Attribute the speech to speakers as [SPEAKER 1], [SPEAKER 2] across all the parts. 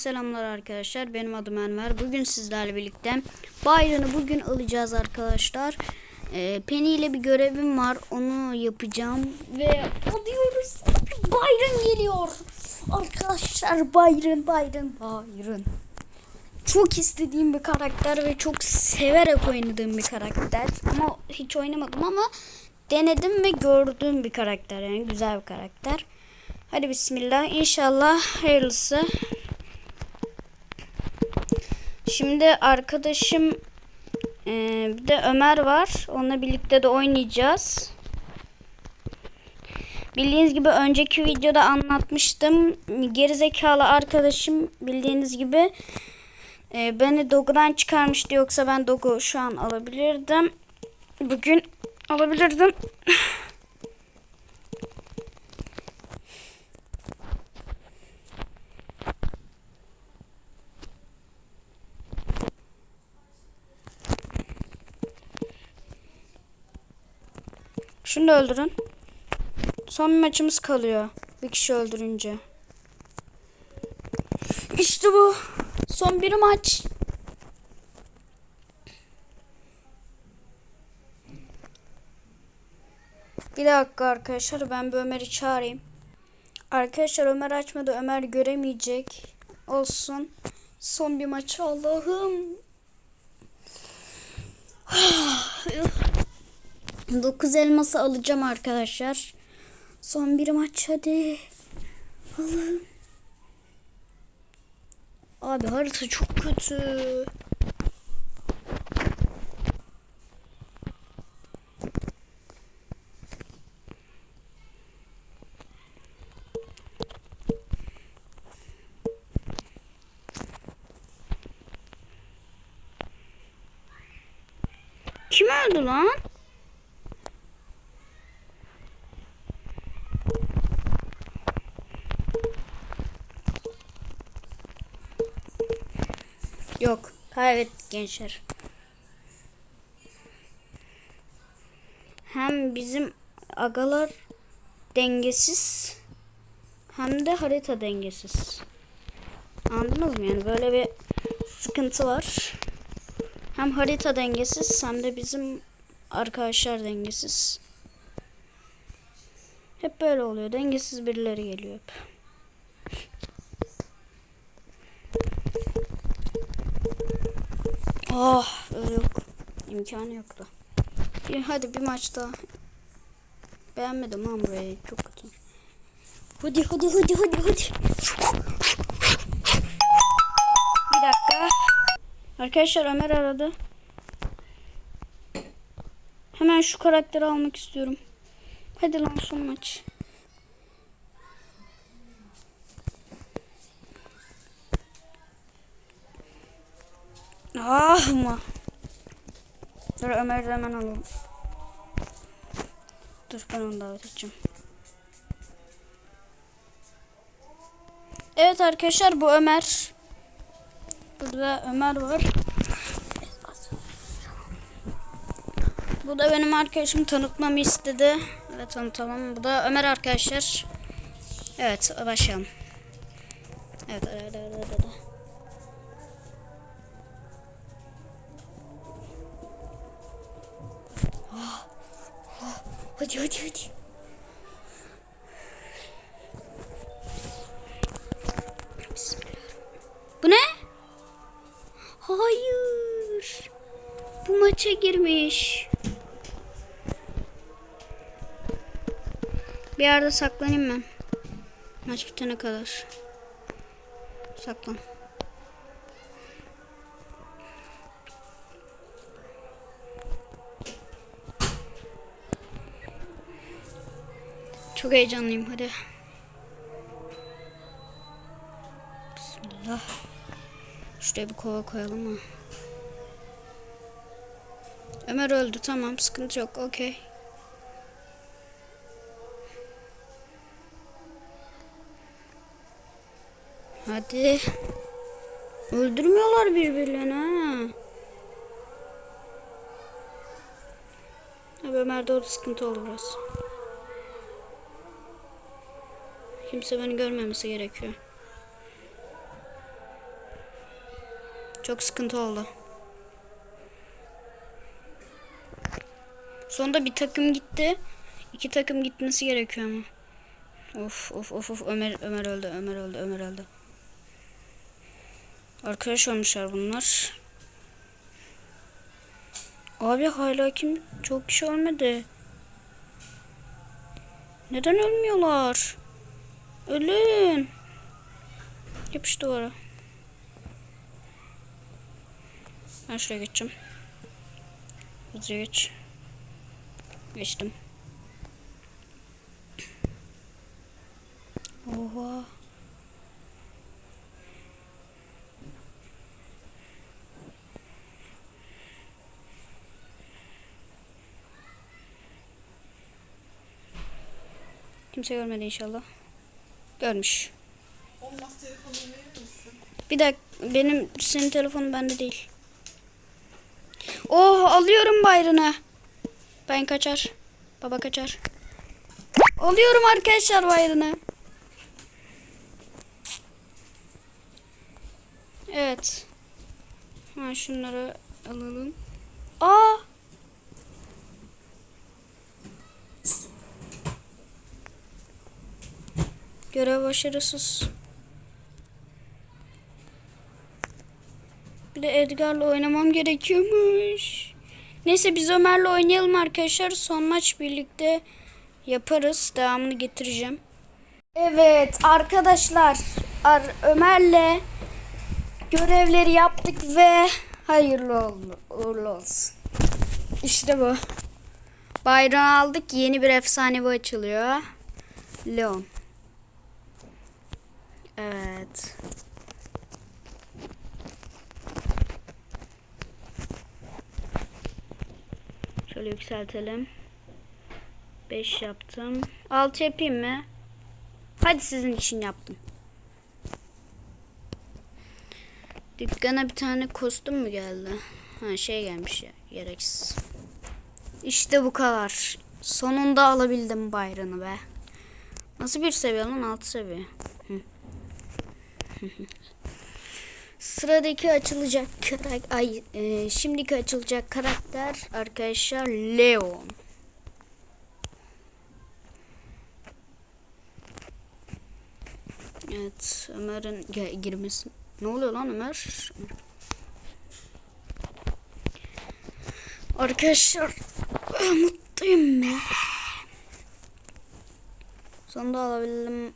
[SPEAKER 1] selamlar arkadaşlar. Benim adım Enver. Bugün sizlerle birlikte Byron'ı bugün alacağız arkadaşlar. Ee, Penny ile bir görevim var. Onu yapacağım. Ve alıyoruz. Byron geliyor. Arkadaşlar Byron, Byron, Byron. Çok istediğim bir karakter ve çok severek oynadığım bir karakter. Ama hiç oynamadım ama denedim ve gördüğüm bir karakter. Yani güzel bir karakter. Hadi bismillah. İnşallah hayırlısı. Şimdi arkadaşım e, bir de Ömer var. Onunla birlikte de oynayacağız. Bildiğiniz gibi önceki videoda anlatmıştım. Gerizekalı arkadaşım bildiğiniz gibi e, beni Dogu'dan çıkarmıştı. Yoksa ben Dogu şu an alabilirdim. Bugün alabilirdim. Şunu da öldürün. Son bir maçımız kalıyor. Bir kişi öldürünce. İşte bu. Son bir maç. Bir dakika arkadaşlar ben bir Ömer'i çağırayım. Arkadaşlar Ömer açmadı. Ömer göremeyecek. Olsun. Son bir maç Allah'ım. 9 elması alacağım arkadaşlar. Son bir maç hadi. Allah'ım. Abi harita çok kötü. Kim öldü lan? Yok. Kaybettik gençler. Hem bizim agalar dengesiz hem de harita dengesiz. Anladınız mı? Yani böyle bir sıkıntı var. Hem harita dengesiz hem de bizim arkadaşlar dengesiz. Hep böyle oluyor. Dengesiz birileri geliyor hep. Oh yok. İmkanı yok da. Bir, hadi bir maç daha. Beğenmedim lan burayı. Çok kötü. Hadi hadi hadi hadi hadi. Bir dakika. Arkadaşlar Ömer aradı. Hemen şu karakteri almak istiyorum. Hadi lan son maç. Ah mı? Dur Ömer'i hemen alalım. Dur ben onu davet edeceğim. Evet arkadaşlar bu Ömer. Burada Ömer var. Bu da benim arkadaşım tanıtmamı istedi. Evet tanıtalım. Bu da Ömer arkadaşlar. Evet başlayalım. Evet evet evet Hadi hadi hadi. Bu ne? Hayır. Bu maça girmiş. Bir yerde saklanayım ben. Maç bitene kadar. Saklan. Çok heyecanlıyım hadi. Bismillah. Şuraya bir kova koyalım mı? Ömer öldü tamam sıkıntı yok okey. Hadi. Öldürmüyorlar birbirlerini ha. Ömer'de orada sıkıntı oldu biraz. Kimse beni görmemesi gerekiyor. Çok sıkıntı oldu. Sonunda bir takım gitti. İki takım gitmesi gerekiyor ama. Of of of of Ömer Ömer öldü Ömer öldü Ömer öldü. Arkadaş olmuşlar bunlar. Abi hala kim çok kişi ölmedi. Neden ölmüyorlar? Ölün. Yapış duvara. Ben şuraya geçeceğim. Hızlıca geç. Geçtim. Oha. Kimse görmedi inşallah. Görmüş.
[SPEAKER 2] Olmaz telefonunu verir misin?
[SPEAKER 1] Bir dakika benim senin telefonun bende değil. Oh alıyorum bayrını. Ben kaçar. Baba kaçar. Alıyorum arkadaşlar bayrını. Evet. Ha şunları alalım. Aa! Görev başarısız. Bir de Edgar'la oynamam gerekiyormuş. Neyse biz Ömer'le oynayalım arkadaşlar. Son maç birlikte yaparız. Devamını getireceğim. Evet arkadaşlar. Ar- Ömer'le görevleri yaptık ve hayırlı oldu, uğurlu olsun. İşte bu. Bayrağı aldık. Yeni bir efsanevi açılıyor. Leon. Evet. Şöyle yükseltelim. 5 yaptım. 6 yapayım mı? Hadi sizin için yaptım. Dükkana bir tane kostüm mü geldi? Ha şey gelmiş ya. Gereksiz. İşte bu kadar. Sonunda alabildim bayrağını be. Nasıl bir seviye lan? 6 seviye. Sıradaki açılacak karakter, ay e, şimdiki açılacak karakter arkadaşlar Leon. Evet Ömer'in girmesi. Ne oluyor lan Ömer? Arkadaşlar mutluyum be. Sonunda alabildim.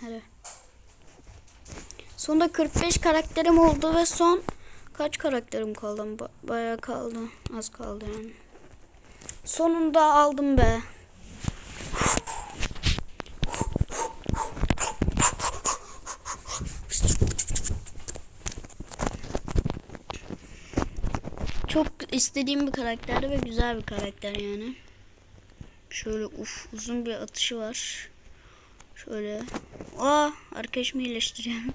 [SPEAKER 1] Hadi. Sonunda 45 karakterim oldu ve son kaç karakterim kaldı? Ba- bayağı kaldı. Az kaldı yani. Sonunda aldım be. Çok istediğim bir karakterdi ve güzel bir karakter yani. Şöyle uf uzun bir atışı var. Şöyle. Aa arkadaşımı iyileştireceğim.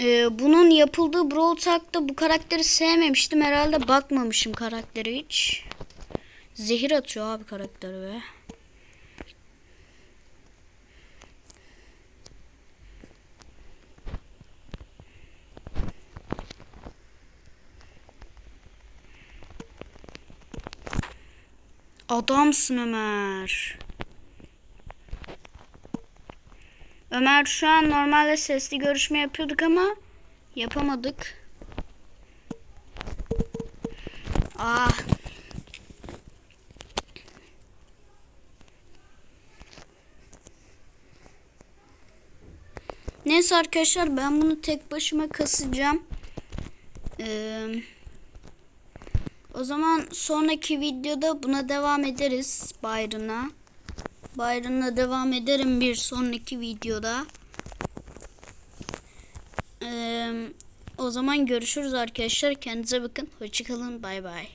[SPEAKER 1] Ee, bunun yapıldığı Brawl Talk'ta bu karakteri sevmemiştim. Herhalde bakmamışım karaktere hiç. Zehir atıyor abi karakteri be. Adamsın Ömer. Ömer şu an normalde sesli görüşme yapıyorduk ama yapamadık. Ah. Neyse arkadaşlar ben bunu tek başıma kasacağım. Ee, o zaman sonraki videoda buna devam ederiz Byron'a. Byron'la devam ederim bir sonraki videoda. Ee, o zaman görüşürüz arkadaşlar. Kendinize bakın. Hoşçakalın. Bay bay.